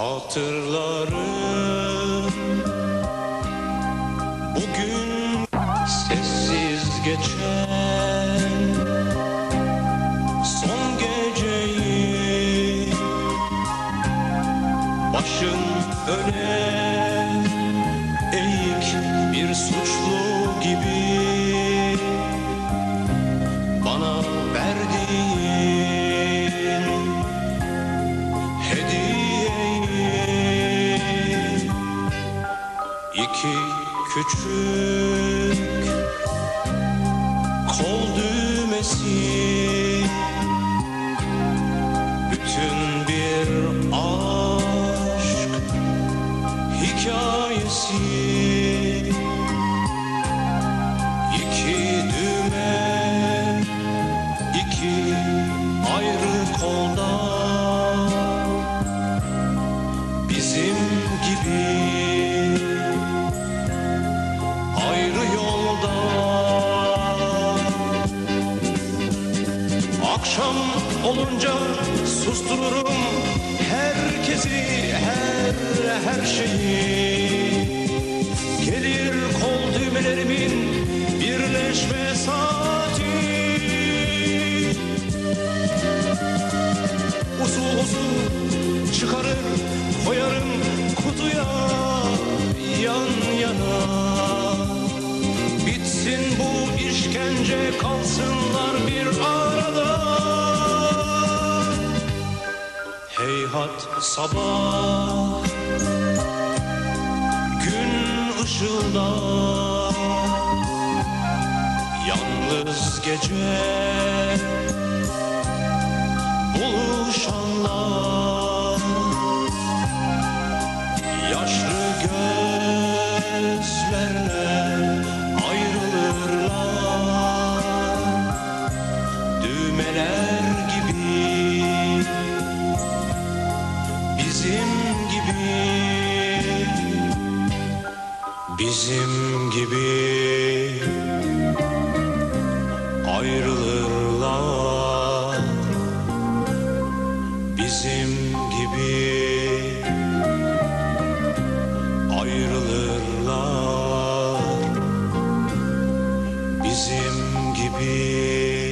Hatırlarım. Bugün sessiz geçen son geceyi başın öne küçük kol düğmesi. Bütün bir aşk hikayesi. İki düğme iki ayrı kolda. Bizim gibi akşam olunca sustururum herkesi her her şeyi. Gelir kol düğmelerimin birleşme saati. Usul usul çıkarır koyarım kutuya yan yana. Bitsin bu işkence kalsınlar bir arada heyhat sabah. Gün ışılda yalnız gece. Buluşanlar. Yaşlı gözlerle bizim gibi. Ayrılırlar bizim gibi. Ayrılırlar bizim gibi